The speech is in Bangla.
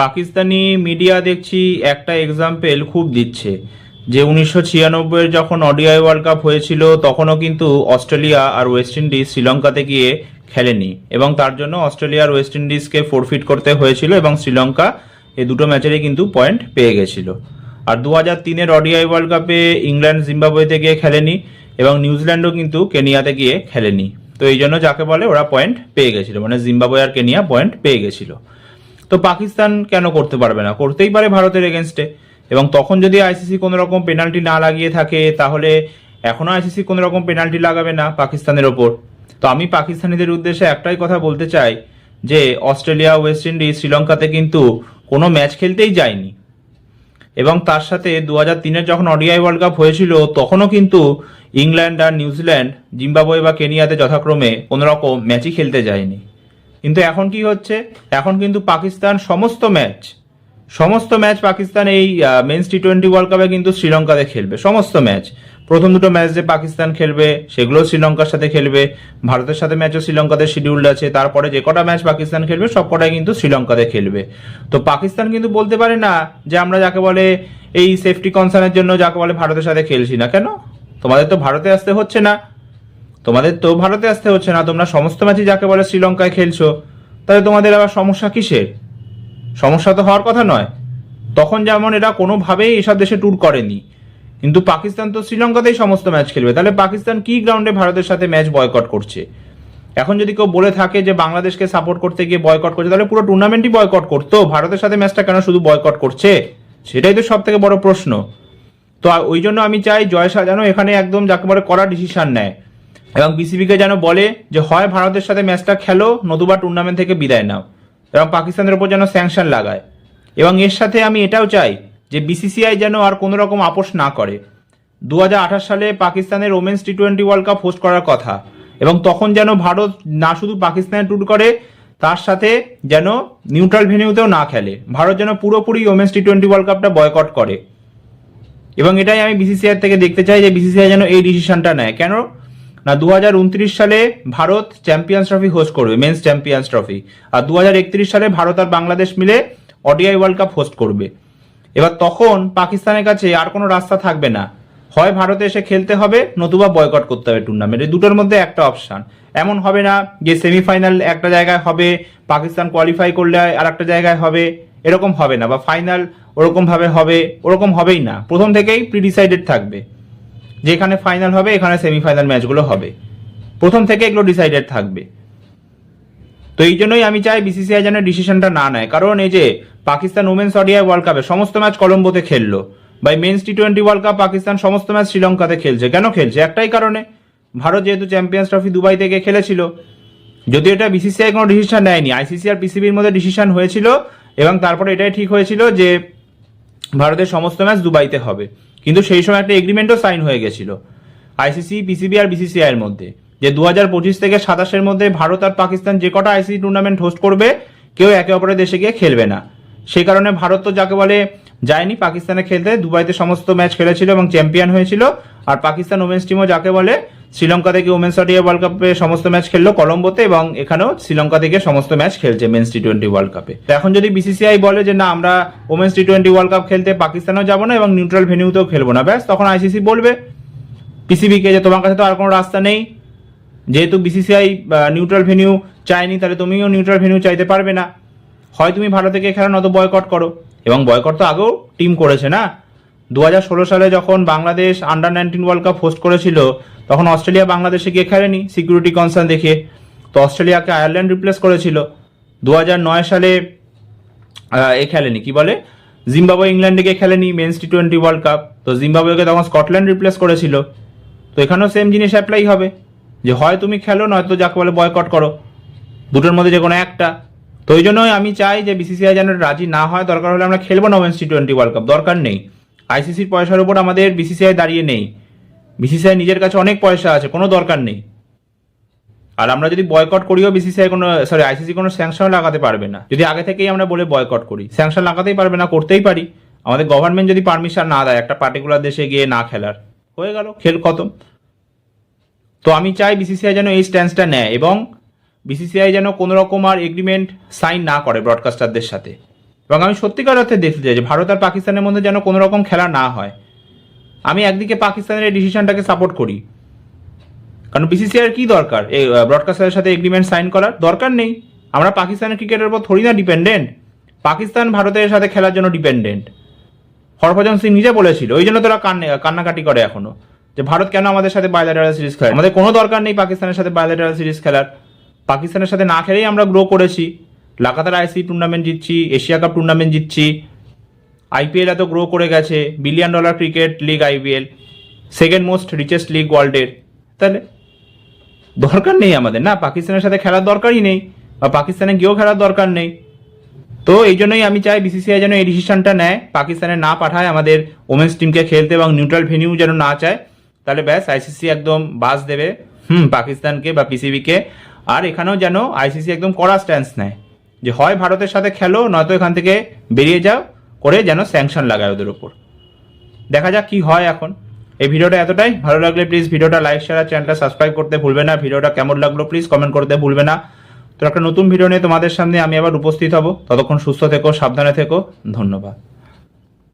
পাকিস্তানি মিডিয়া দেখছি একটা এক্সাম্পল খুব দিচ্ছে। যে উনিশশো ছিয়ানব্বইয়ের যখন ওডিআই ওয়ার্ল্ড কাপ হয়েছিল, তখনও কিন্তু অস্ট্রেলিয়া আর ওয়েস্ট ইন্ডিজ শ্রীলঙ্কাতে গিয়ে খেলেনি এবং তার জন্য অস্ট্রেলিয়া আর ওয়েস্ট ইন্ডিজকে ফোরফিট করতে হয়েছিল এবং শ্রীলঙ্কা এই দুটো ম্যাচেরই কিন্তু পয়েন্ট পেয়ে গেছিল। আর দু হাজার তিনের ওডিআই ওয়ার্ল্ড কাপে ইংল্যান্ড জিম্বাবুয়েতে গিয়ে খেলেনি এবং নিউজিল্যান্ডও কিন্তু কেনিয়াতে গিয়ে খেলেনি। তো এই জন্য যাকে বলে ওরা পয়েন্ট পেয়ে গেছিল মানে জিম্বাবুয়ে আর কেনিয়া পয়েন্ট পেয়ে গেছিল। তো পাকিস্তান কেন করতে পারবে না? করতেই পারে ভারতের এগেনস্টে এবং তখন যদি আইসিসি কোনো রকম পেনাল্টি না লাগিয়ে থাকে, তাহলে এখনও আইসিসি কোনো রকম পেনাল্টি লাগাবে না পাকিস্তানের ওপর। তো আমি পাকিস্তানিদের উদ্দেশ্যে একটাই কথা বলতে চাই, যে অস্ট্রেলিয়া, ওয়েস্ট ইন্ডিজ, শ্রীলঙ্কাতে কিন্তু কোনো ম্যাচ খেলতেই যায়নি। এবং তার সাথে দু হাজার তিনের যখন ওডিআই ওয়ার্ল্ড কাপ হয়েছিল, তখনও কিন্তু ইংল্যান্ড আর নিউজিল্যান্ড, জিম্বাবুয়ে বা কেনিয়াতে যথাক্রমে কোনো রকম ম্যাচই খেলতে যায়নি। কিন্তু এখন কি হচ্ছে? এখন কিন্তু পাকিস্তান সমস্ত ম্যাচ সমস্ত ম্যাচ পাকিস্তান এই মেন্স টি টোয়েন্টি ওয়ার্ল্ড কাপে কিন্তু শ্রীলঙ্কাতে খেলবে, সমস্ত ম্যাচ। প্রথম দুটো ম্যাচ যে পাকিস্তান খেলবে সেগুলো শ্রীলঙ্কার সাথে খেলবে, ভারতের সাথে ম্যাচও শ্রীলঙ্কাতে শিডিউল্ড আছে, তারপরে যে কটা ম্যাচ পাকিস্তান খেলবে, সব কটাই কিন্তু শ্রীলঙ্কাতে খেলবে। তো পাকিস্তান কিন্তু বলতে পারে না যে আমরা যাকে বলে এই সেফটি কনসার্নের জন্য, যাকে বলে ভারতের সাথে খেলছি না। কেন? তোমাদের তো ভারতে আসতে হচ্ছে না। তোমাদের তো ভারতে আসতে হচ্ছে না, তোমরা সমস্ত ম্যাচই যাকে বলে শ্রীলঙ্কায় খেলছো। তাহলে তোমাদের আবার সমস্যা কিসের? সমস্যা তো হওয়ার কথা নয়। তখন যেমন এরা কোনোভাবেই এসব দেশে ট্যুর করেনি। কিন্তু পাকিস্তান তো শ্রীলঙ্কাতেই সমস্ত ম্যাচ খেলবে। তাহলে পাকিস্তান কি গ্রাউন্ডে ভারতের সাথে ম্যাচ বয়কট করছে? এখন যদি কেউ বলে থাকে যে বাংলাদেশকে সাপোর্ট করতে গিয়ে বয়কট করছে, তাহলে পুরো টুর্নামেন্টই বয়কট করতো? ভারতের সাথে ম্যাচটা কেন শুধু বয়কট করছে? সেটাই তো সব থেকে বড় প্রশ্ন। তো ওই জন্য আমি চাই জয় যেন এখানে একদম যাকে বলে কড়া ডিসিশন নেয়। এবং বিসিবিকে যেন বলে যে, হয় ভারতের সাথে ম্যাচটা খেলো, নতুবা টুর্নামেন্ট থেকে বিদায় নাও। এবং পাকিস্তানের উপর যেন স্যাংশন লাগায়। এবং এর সাথে আমি এটাও চাই যে বিসিসিআই যেন আর কোনো রকম আপোষ না করে। দু হাজার আঠাশ সালে পাকিস্তানের women's T twenty world cup host করার কথা এবং তখন যেন ভারত না শুধু পাকিস্তানে ট্যুর করে, তার সাথে যেন নিউট্রাল ভেনিউতেও না খেলে। ভারত যেন পুরোপুরি ওমেন্স টি টোয়েন্টি ওয়ার্ল্ড কাপটা বয়কট করে। এবং এটাই আমি বিসিসিআই থেকে দেখতে চাই যে বিসিসিআই যেন এই ডিসিশনটা নেয়। কেন? না দু হাজার উনত্রিশ সালে ভারত চ্যাম্পিয়ন্স ট্রফি হোস্ট করবে মেন্স চ্যাম্পিয়ন্স ট্রফি। আর দু হাজার একত্রিশ সালে ভারত আর বাংলাদেশ মিলে ওডিআই ওয়ার্ল্ড কাপ হোস্ট করবে। এবার তখন পাকিস্তানের কাছে আর কোনো রাস্তা থাকবে না। হয় ভারতে এসে খেলতে হবে, নতুবা বয়কট করতে হবে টুর্নামেন্ট এই দুটোর মধ্যে একটা অপশন এমন হবে না যে সেমিফাইনাল একটা জায়গায় হবে, পাকিস্তান কোয়ালিফাই করলে আর একটা জায়গায় হবে। এরকম হবে না বা ফাইনাল ওরকম ভাবে হবে, ওরকম হবেই না। প্রথম থেকেই প্রিডিসাইডেড থাকবে। যে এখানে ফাইনাল হবে, এখানে সেমিফাইনাল ম্যাচগুলো হবে। প্রথম থেকে এগুলো ডিসাইডেড থাকবে। তো এই জন্যই আমি চাই বিসিসিআই যেন ডিসিশনটা না নেয়। কারণ এই যে পাকিস্তান উমেন্স অডিআই ওয়ার্ল্ড কাপে সমস্ত ম্যাচ কলম্বোতে খেললো। বা men's T twenty world cup Pakistan সমস্ত ম্যাচ শ্রীলঙ্কাতে খেলছে। কেন খেলছে? একটাই কারণে, ভারত যেহেতু চ্যাম্পিয়ন্স ট্রফি দুবাই থেকে খেলেছিল। যদিও এটা বিসিসিআই কোনো ডিসিশন নেয়নি আইসিসি আর পিসিবির মধ্যে ডিসিশন হয়েছিল এবং তারপরে এটাই ঠিক হয়েছিল যে ভারতের সমস্ত ম্যাচ দুবাইতে হবে। কিন্তু সেই সময় একটা এগ্রিমেন্টও সাইন হয়ে গেছিল। আইসিসি পিসিবি আর বিসিসিআই এর মধ্যে। যে দু হাজার পঁচিশ থেকে সাতাশের মধ্যে ভারত আর পাকিস্তান যে কটা আইসিসি টুর্নামেন্ট হোস্ট করবে, কেউ একে অপরের দেশে গিয়ে খেলবে না। সেই কারণে ভারত তো যাকে বলে যায়নি, পাকিস্তানে খেলতে, দুবাইতে সমস্ত ম্যাচ খেলেছিল এবং চ্যাম্পিয়ন হয়েছিল। আর পাকিস্তান ওমেন্স টিমও যাকে বলে শ্রীলঙ্কা থেকে ওমেন্স অডিয়া ওয়ার্ল্ড কাপে সমস্ত ম্যাচ খেললো কলম্বোতে এবং এখানেও শ্রীলঙ্কা থেকে সমস্ত ম্যাচ খেলছে মেন্স টি টোয়েন্টি ওয়ার্ল্ড কাপে তো এখন যদি বিসিসিআই বলে যে, না, আমরা women's T twenty world cup খেলতে পাকিস্তানেও যাব না এবং নিউট্রাল ভেনিউতেও খেলব না। ব্যাস, তখন আইসিসি বলবে পিসিবিকে যে, তোমার কাছে তো আর কোনো রাস্তা নেই। যেহেতু বিসিসিআই নিউট্রাল ভেনিউ চায়নি, তাহলে তুমিও নিউট্রাল ভেনিউ চাইতে পারবে না। হয় তুমি ভারত থেকে খেলা, নয়তো বয়কট করো। এবং বয়কট তো আগেও টিম করেছে না? দু হাজার ষোলো সালে যখন Bangladesh under nineteen world cup host করেছিল, তখন অস্ট্রেলিয়া বাংলাদেশে গিয়ে খেলেনি সিকিউরিটি কনসার্ন দেখে তো অস্ট্রেলিয়াকে আয়ারল্যান্ড রিপ্লেস করেছিল। দু হাজার নয় সালে এ খেলেনি, কি বলে? জিম্বাবুয়ে ইংল্যান্ডে গিয়ে খেলেনি men's T twenty world cup তো জিম্বাবুয়েকে তখন স্কটল্যান্ড রিপ্লেস করেছিল। তো এখানেও সেম জিনিস অ্যাপ্লাই হবে। যে হয় তুমি খেলো নয়তো যাকে বলে বয়কট করো। দুটোর মধ্যে যে কোনো একটা। তো ওই জন্যই আমি চাই যে বিসিসিআই যেন রাজি না হয়, দরকার হলে আমরা খেলব না women's T twenty world cup দরকার নেই। আইসিসির পয়সার উপর আমাদের বিসিসিআই দাঁড়িয়ে নেই। বিসিসিআই নিজের কাছে অনেক পয়সা আছে, কোনো দরকার নেই। আর আমরা যদি বয়কট করিও বিসিসিআই কোনো সরি আইসিসি কোনো স্যাংশন লাগাতে পারবে না। যদি আগে থেকেই আমরা বলে বয়কট করি স্যাংশন লাগাতেই পারবে না, করতেই পারি। আমাদের গভর্নমেন্ট যদি পারমিশন না দেয়, একটা পার্টিকুলার দেশে গিয়ে না খেলার। হয়ে গেল, খেল খতম। তো আমি চাই বিসিসিআই যেন এই স্ট্যান্সটা নেয় এবং বিসিসিআই যেন কোনো রকম আর এগ্রিমেন্ট সাইন না করে ব্রডকাস্টারদের সাথে। এবং আমি সত্যিকার অর্থে দেখতে চাই যে ভারত আর পাকিস্তানের মধ্যে যেন কোনো রকম খেলা না হয়। আমি একদিকে পাকিস্তানের এই ডিসিশনটাকে সাপোর্ট করি। কারণ বিসিসিআর কি দরকার? এই ব্রডকাস্টারের সাথে এগ্রিমেন্ট সাইন করার দরকার নেই। আমরা পাকিস্তানের ক্রিকেটের উপর থোড়ি না ডিপেন্ডেন্ট পাকিস্তান ভারতের সাথে খেলার জন্য ডিপেন্ডেন্ট হরভজন সিং নিজে বলেছিল, ওই জন্য তোরা কান্না, কান্নাকাটি করে এখনও যে ভারত কেন আমাদের সাথে বায়োলেটারাল সিরিজ খেলে আমাদের কোনো দরকার নেই পাকিস্তানের সাথে বায়োলেটারাল সিরিজ খেলার। পাকিস্তানের সাথে না খেলেই আমরা গ্রো করেছি। লাগাতার আইসি টুর্নামেন্ট জিতছি, এশিয়া কাপ টুর্নামেন্ট জিতছি। আইপিএল এত গ্রো করে গেছে billion dollar cricket league IPL second most richest league ওয়ার্ল্ডের তাহলে দরকার নেই আমাদের, না? পাকিস্তানের সাথে খেলার দরকারই নেই, বা পাকিস্তানে গিয়েও খেলার দরকার নেই। তো এই জন্যই আমি চাই বিসিসিআই যেন এই ডিসিশনটা নেয়, পাকিস্তানে না পাঠায় আমাদের ওমেন্স টিমকে খেলতে এবং নিউট্রাল ভেনিউ যেন না চায়। তাহলে ব্যাস আইসিসি একদম বাস দেবে, হুম, পাকিস্তানকে বা পিসিবিকে আর এখানেও যেন আইসিসি একদম কড়া স্ট্যান্স নেয়। যে হয় ভারতের সাথে খেলো, নয়তো এখান থেকে বেরিয়ে যাও, করে যেন স্যাংশন লাগায় ওদের উপর। দেখা যাক কি হয় এখন। এই ভিডিওটা এতটাই। ভালো লাগলে প্লিজ ভিডিওটা লাইক শেয়ার আর চ্যানেলটা সাবস্ক্রাইব করতে ভুলবে না। ভিডিওটা কেমন লাগল প্লিজ কমেন্ট করতে ভুলবে না। তো একটা নতুন ভিডিও নিয়ে তোমাদের সামনে আমি আবার উপস্থিত হব। ততক্ষণ সুস্থ থেকো, সাবধানে থেকো। ধন্যবাদ।